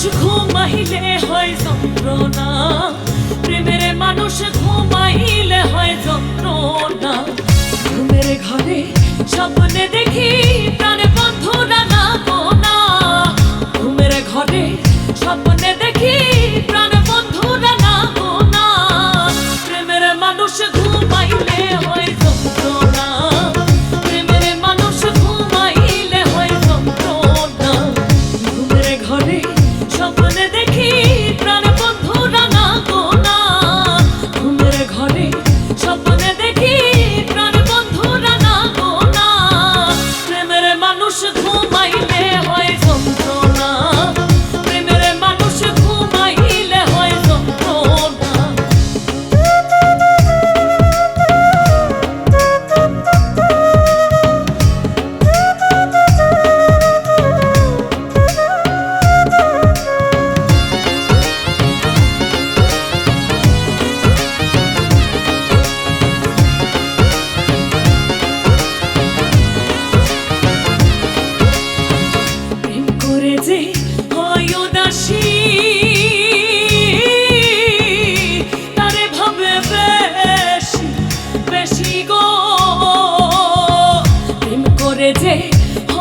মানুষ ঘুমাইলে হয় যন্ত্রণা। প্রেমের মানুষ ঘুমাইলে হয় যন্ত্রণা। ঘুমের ঘরে স্বপ্নে দেখি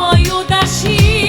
声を出し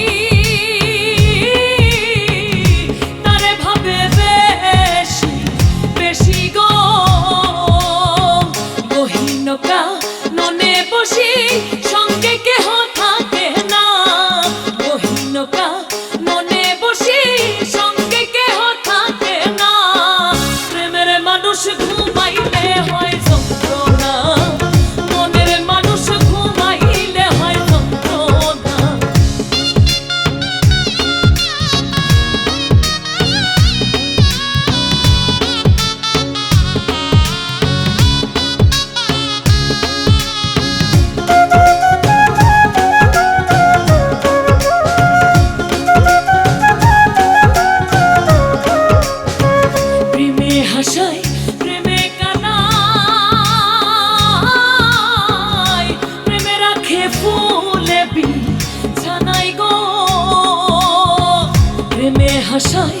ফুলে বি জানাই গো প্রেমে হাসায়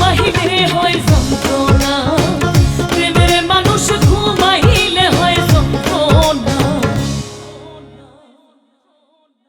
মাহিনে হয় যন্ত্রণা।